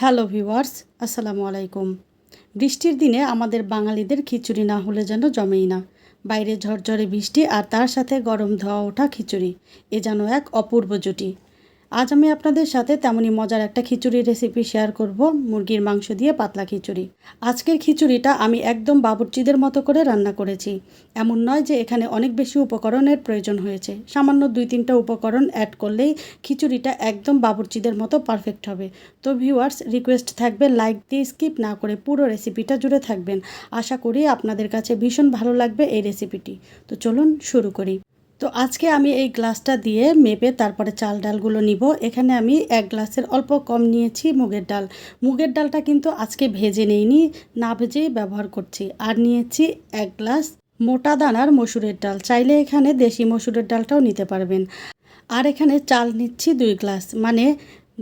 Hello viewers আসসালামু আলাইকুম। বৃষ্টির দিনে আমাদের বাঙালিদের খিচুড়ি না হলে যেন জমেই না। বাইরে ঝরঝরে বৃষ্টি আর তার সাথে গরম ধোয়া ওঠা খিচুড়ি, এ যেন এক অপূর্ব জুটি। আজ আমি আপনাদের সাথে তেমনই মজার একটা খিচুড়ি রেসিপি শেয়ার করব, মুরগির মাংস দিয়ে পাতলা খিচুড়ি। আজকের খিচুড়িটা আমি একদম বাবুর্চিদের মতো করে রান্না করেছি। এমন নয় যে এখানে অনেক বেশি উপকরণের প্রয়োজন হয়েছে। সামান্য দুই তিনটা উপকরণ অ্যাড করলেই খিচুড়িটা একদম বাবুর্চিদের মতো পারফেক্ট হবে। তো ভিউয়ার্স রিকোয়েস্ট থাকবে লাইক দিয়ে স্কিপ না করে পুরো রেসিপিটা জুড়ে থাকবেন। আশা করি আপনাদের কাছে ভীষণ ভালো লাগবে এই রেসিপিটি তো চলুন শুরু করি। তো আজকে আমি এই গ্লাসটা দিয়ে মেপে তারপরে চাল ডালগুলো নিব। এখানে আমি এক গ্লাসের অল্প কম নিয়েছি মুগের ডাল। মুগের ডালটা কিন্তু আজকে ভেজে নেইনি, না ভেজেই ব্যবহার করছি। আর নিয়েছি এক গ্লাস মোটা দানার মসুরের ডাল। চাইলে এখানে দেশি মসুরের ডালটাও নিতে পারবেন। আর এখানে চাল নিচ্ছি দুই গ্লাস মানে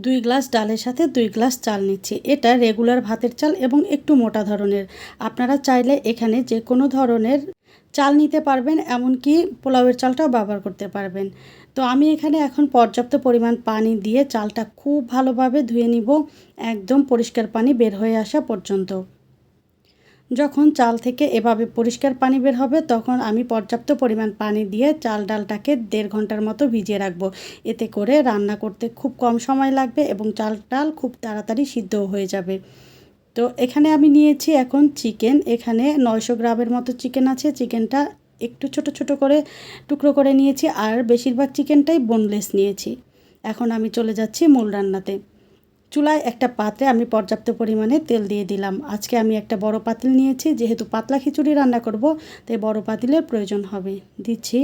দুই গ্লাস ডালের সাথে দুই গ্লাস চাল নিচ্ছি। এটা রেগুলার ভাতের চাল এবং একটু মোটা ধরনের। আপনারা চাইলে এখানে যে কোনো ধরনের চাল নিতে পারবেন, এমনকি পোলাওয়ের চালটাও ব্যবহার করতে পারবেন। তো আমি এখানে এখন পর্যাপ্ত পরিমাণ পানি দিয়ে চালটা খুব ভালোভাবে ধুয়ে নিব, একদম পরিষ্কার পানি বের হয়ে আসা পর্যন্ত। যখন চাল থেকে এভাবে পরিষ্কার পানি বের হবে, তখন আমি পর্যাপ্ত পরিমাণ পানি দিয়ে চাল ডালটাকে দেড় ঘণ্টার মতো ভিজিয়ে রাখব। এতে করে রান্না করতে খুব কম সময় লাগবে এবং চাল ডাল খুব তাড়াতাড়ি সিদ্ধ হয়ে যাবে। তো এখানে আমি নিয়েছি এখন চিকেন। এখানে নয়শো গ্রামের মতো চিকেন আছে। চিকেনটা একটু ছোট ছোট করে টুকরো করে নিয়েছি আর বেশিরভাগ চিকেনটাই বোনলেস নিয়েছি। এখন আমি চলে যাচ্ছি মূল রান্নাতে। চুলায় একটা পাত্রে আমি পর্যাপ্ত পরিমাণে তেল দিয়ে দিলাম। আজকে আমি একটা বড় পাতিল নিয়েছি। যেহেতু পাতলা খিচুড়ি রান্না করব, তাই বড় পাতিলের প্রয়োজন হবে। দিচ্ছি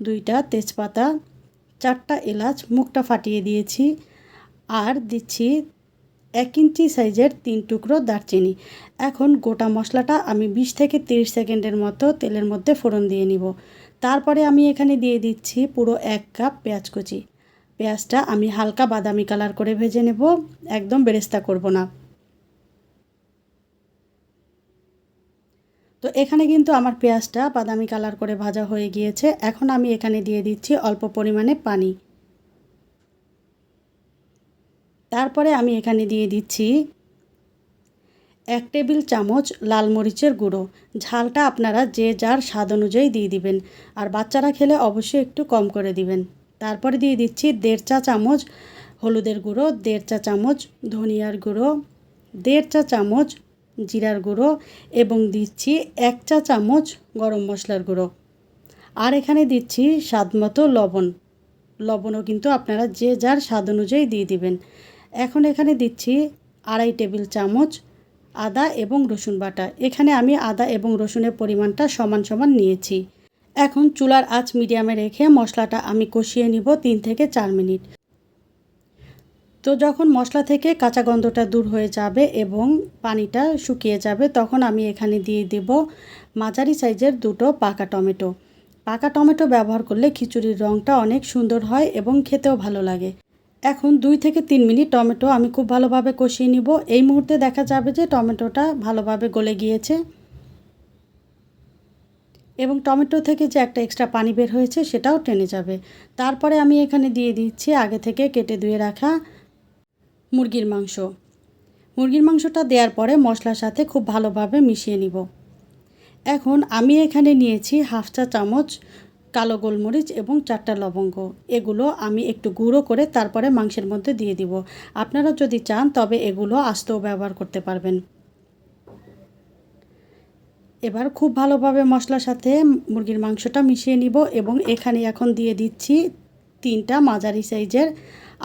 দুইটা তেজপাতা, চারটা এলাচ, মুখটা ফাটিয়ে দিয়েছি। আর দিচ্ছি এক ইঞ্চি সাইজের তিন টুকরো দারচিনি। এখন গোটা মশলাটা আমি বিশ থেকে তিরিশ সেকেন্ডের মতো তেলের মধ্যে ফোড়ন দিয়ে নিব। তারপরে আমি এখানে দিয়ে দিচ্ছি পুরো এক কাপ পেঁয়াজ কুচি। পেঁয়াজটা আমি হালকা বাদামি কালার করে ভেজে নেব, একদম বেরেস্তা করব না। তো এখানে কিন্তু আমার পেঁয়াজটা বাদামি কালার করে ভাজা হয়ে গিয়েছে। এখন আমি এখানে দিয়ে দিচ্ছি অল্প পরিমাণে পানি। তারপরে আমি এখানে দিয়ে দিচ্ছি এক টেবিল চামচ লাল মরিচের গুঁড়ো। ঝালটা আপনারা যে যার স্বাদ অনুযায়ী দিয়ে দিবেন। আর বাচ্চারা খেলে অবশ্যই একটু কম করে দিবেন। তারপরে দিয়ে দিচ্ছি দেড় চা চামচ হলুদের গুঁড়ো, দেড় চা চামচ ধনিয়ার গুঁড়ো, দেড় চা চামচ জিরার গুঁড়ো এবং দিচ্ছি এক চা চামচ গরম মশলার গুঁড়ো। আর এখানে দিচ্ছি স্বাদ মতো লবণ। লবণও কিন্তু আপনারা যে যার স্বাদ অনুযায়ী দিয়ে দিবেন। এখন এখানে দিচ্ছি আড়াই টেবিল চামচ আদা এবং রসুন বাটা। এখানে আমি আদা এবং রসুনের পরিমাণটা সমান সমান নিয়েছি। এখন চুলার আঁচ মিডিয়ামে রেখে মশলাটা আমি কষিয়ে নিব তিন থেকে চার মিনিট। তো যখন মশলা থেকে কাঁচা গন্ধটা দূর হয়ে যাবে এবং পানিটা শুকিয়ে যাবে, তখন আমি এখানে দিয়ে দেব মাঝারি সাইজের দুটো পাকা টমেটো। পাকা টমেটো ব্যবহার করলে খিচুড়ির রঙটা অনেক সুন্দর হয় এবং খেতেও ভালো লাগে। এখন দুই থেকে তিন মিনিট টমেটো আমি খুব ভালোভাবে কষিয়ে নিব। এই মুহূর্তে দেখা যাবে যে টমেটোটা ভালোভাবে গলে গিয়েছে এবং টমেটো থেকে যে একটা এক্সট্রা পানি বের হয়েছে সেটাও টেনে যাবে। তারপরে আমি এখানে দিয়ে দিচ্ছি আগে থেকে কেটে ধুয়ে রাখা মুরগির মাংস। মুরগির মাংসটা দেওয়ার পরে মশলার সাথে খুব ভালোভাবে মিশিয়ে নিব। এখন আমি এখানে নিয়েছি হাফ চা চামচ কালো গোলমরিচ এবং চারটা লবঙ্গ। এগুলো আমি একটু গুঁড়ো করে তারপরে মাংসের মধ্যে দিয়ে দিব। আপনারা যদি চান, তবে এগুলো আস্তেও ব্যবহার করতে পারবেন। এবার খুব ভালোভাবে মশলার সাথে মুরগির মাংসটা মিশিয়ে নিব এবং এখানে এখন দিয়ে দিচ্ছি তিনটা মাঝারি সাইজের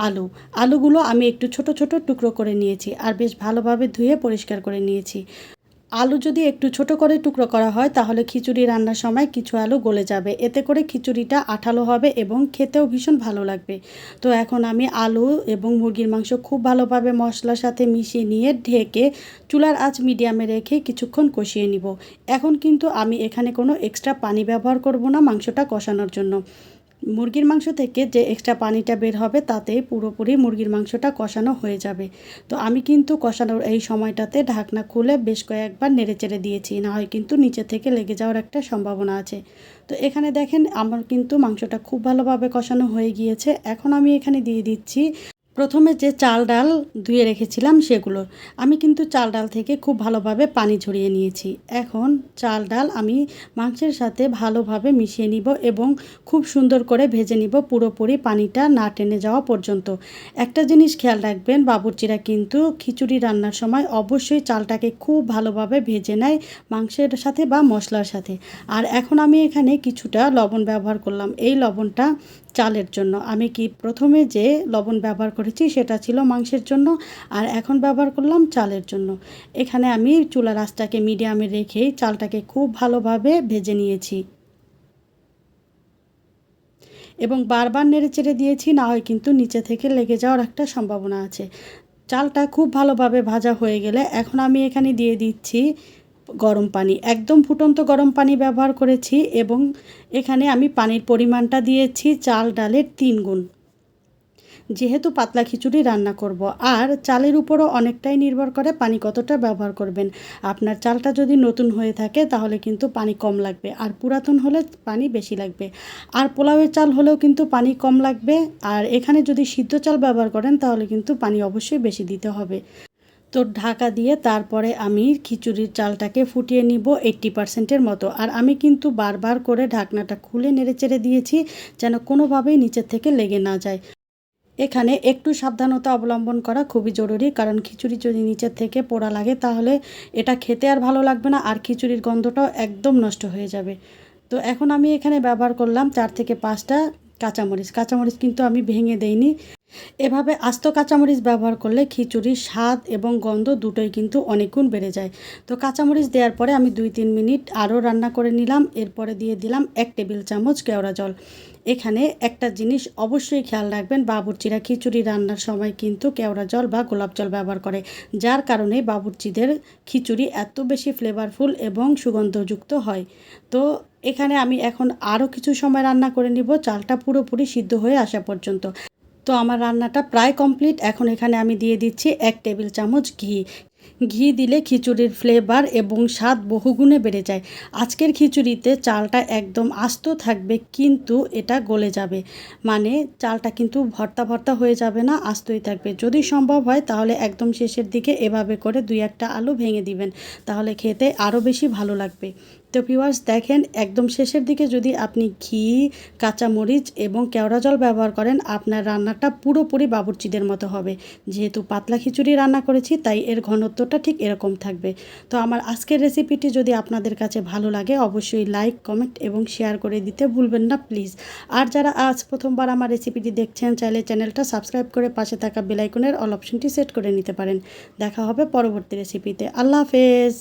আলু। আলুগুলো আমি একটু ছোট ছোট টুকরো করে নিয়েছি আর বেশ ভালোভাবে ধুয়ে পরিষ্কার করে নিয়েছি। আলু যদি একটু ছোট করে টুকরো করা হয়, তাহলে খিচুড়ি রান্নার সময় কিছু আলু গলে যাবে। এতে করে খিচুড়িটা আঠালো হবে এবং খেতেও ভীষণ ভালো লাগবে। তো এখন আমি আলু এবং মুরগির মাংস খুব ভালোভাবে মশলার সাথে মিশিয়ে নিয়ে ঢেকে চুলার আঁচ মিডিয়ামে রেখে কিছুক্ষণ কষিয়ে নিব। এখন কিন্তু আমি এখানে কোনো এক্সট্রা পানি ব্যবহার করব না মাংসটা কষানোর জন্য। মুরগির মাংস থেকে যে এক্সট্রা পানিটা বের হবে, তাতেই পুরোপুরি মুরগির মাংসটা কষানো হয়ে যাবে। তো আমি কিন্তু কষানোর এই সময়টাতে ঢাকনা খুলে বেশ কয়েকবার নেড়ে চেড়ে দিয়েছি, না হয় কিন্তু নিচে থেকে লেগে যাওয়ার একটা সম্ভাবনা আছে। তো এখানে দেখেন, আমার কিন্তু মাংসটা খুব ভালোভাবে কষানো হয়ে গিয়েছে। এখন আমি এখানে দিয়ে দিচ্ছি প্রথমে যে চাল ডাল ধুয়ে রেখেছিলাম সেগুলো, আমি কিন্তু চাল ডাল থেকে খুব ভালোভাবে পানি ঝরিয়ে নিয়েছি। এখন চাল ডাল আমি মাংসের সাথে ভালোভাবে মিশিয়ে নিব এবং খুব সুন্দর করে ভেজে নিব পুরোপুরি পানিটা না টেনে যাওয়া পর্যন্ত। একটা জিনিস খেয়াল রাখবেন, বাবুর্চিরা কিন্তু খিচুড়ি রান্নার সময় অবশ্যই চালটাকে খুব ভালোভাবে ভেজে নেয় মাংসের সাথে বা মশলার সাথে। আর এখন আমি এখানে কিছুটা লবণ ব্যবহার করলাম। এই লবণটা চালের জন্য। আমি কি প্রথমে যে লবণ ব্যবহার করেছি সেটা ছিল মাংসের জন্য, আর এখন ব্যবহার করলাম চালের জন্য। এখানে আমি চুলা রাসটাকে মিডিয়ামে রেখেই চালটাকে খুব ভালোভাবে ভেজে নিয়েছি। এবং বারবার নেড়ে চেড়ে দিয়েছি, না হয় কিন্তু নিচে থেকে লেগে যাওয়ার একটা সম্ভাবনা আছে। চালটা খুব ভালোভাবে ভাজা হয়ে গেলে এখন আমি এখানে দিয়ে দিচ্ছি গরম পানি, একদম ফুটন্ত গরম পানি ব্যবহার করেছি এবং এখানে আমি পানির পরিমাণটা দিয়েছি চাল ডালের তিন গুণ। যেহেতু পাতলা খিচুড়ি রান্না করব, আর চালের উপরও অনেকটাই নির্ভর করে পানি কতটা ব্যবহার করবেন। আপনার চালটা যদি নতুন হয়ে থাকে, তাহলে কিন্তু পানি কম লাগবে, আর পুরাতন হলে পানি বেশি লাগবে। আর পোলাওয়ের চাল হলেও কিন্তু পানি কম লাগবে, আর এখানে যদি সিদ্ধ চাল ব্যবহার করেন, তাহলে কিন্তু পানি অবশ্যই বেশি দিতে হবে। তো ঢাকা দিয়ে তারপরে আমি খিচুড়ির চালটাকে ফুটিয়ে নিব এইট্টি পার্সেন্টের মতো। আর আমি কিন্তু বারবার করে ঢাকনাটা খুলে নেড়ে চেড়ে দিয়েছি যেন কোনোভাবেই নিচের থেকে লেগে না যায়। এখানে একটু সাবধানতা অবলম্বন করা খুবই জরুরি, কারণ খিচুড়ি যদি নিচের থেকে পোড়া লাগে তাহলে এটা খেতে আর ভালো লাগবে না আর খিচুড়ির গন্ধটাও একদম নষ্ট হয়ে যাবে। তো এখন আমি এখানে ব্যবহার করলাম চার থেকে পাঁচটা কাঁচামরিচ। কাঁচামরিচ কিন্তু আমি ভেঙে দেইনি। এভাবে আস্ত কাঁচামরিচ ব্যবহার করলে খিচুড়ির স্বাদ এবং গন্ধ দুটোই কিন্তু অনেকগুণ বেড়ে যায়। তো কাঁচামরিচ দেওয়ার পরে আমি দুই তিন মিনিট আরও রান্না করে নিলাম। এরপরে দিয়ে দিলাম এক টেবিল চামচ কেওড়া জল। এখানে একটা জিনিস অবশ্যই খেয়াল রাখবেন, বাবুর্চিরা খিচুড়ি রান্নার সময় কিন্তু কেওড়া জল বা গোলাপ জল ব্যবহার করে, যার কারণে বাবুর্চিদের খিচুড়ি এত বেশি ফ্লেভারফুল এবং সুগন্ধযুক্ত হয়। তো এখানে আমি এখন আরও কিছু সময় রান্না করে নিব, চালটা পুরোপুরি সিদ্ধ হয়ে আসা পর্যন্ত। তো আমার রান্নাটা প্রায় কমপ্লিট। এখন এখানে আমি দিয়ে দিচ্ছি এক টেবিল চামচ ঘি। ঘি দিলে খিচুড়ির ফ্লেভার এবং স্বাদ বহুগুণে বেড়ে যায়। আজকের খিচুড়িতে চালটা একদম আস্ত থাকবে, কিন্তু এটা গলে যাবে। মানে চালটা কিন্তু ভর্তা ভর্তা হয়ে যাবে না, আস্তই থাকবে। যদি সম্ভব হয়, তাহলে একদম শেষের দিকে এভাবে করে দুই একটা আলু ভেঙে দিবেন। তাহলে খেতে আরও বেশি ভালো লাগবে। তো ভিউয়ার্স দেখেন, একদম শেষের দিকে যদি আপনি ঘি, কাঁচামরিচ এবং কেওড়া জল ব্যবহার করেন, আপনার রান্নাটা পুরোপুরি বাবুর্চিদের মতো হবে। যেহেতু পাতলা খিচুড়ি রান্না করেছি, তাই এর ঘনত্বটা ঠিক এরকম থাকবে। তো আমার আজকের রেসিপিটি যদি আপনাদের কাছে ভালো লাগে, অবশ্যই লাইক কমেন্ট এবং শেয়ার করে দিতে ভুলবেন না প্লিজ আর যারা আজ প্রথমবার আমার রেসিপিটি দেখছেন, চাইলে চ্যানেলটা সাবস্ক্রাইব করে পাশে থাকা বেলাইকনের অল অপশনটি সেট করে নিতে পারেন। দেখা হবে পরবর্তী রেসিপিতে আল্লাহ হাফেজ!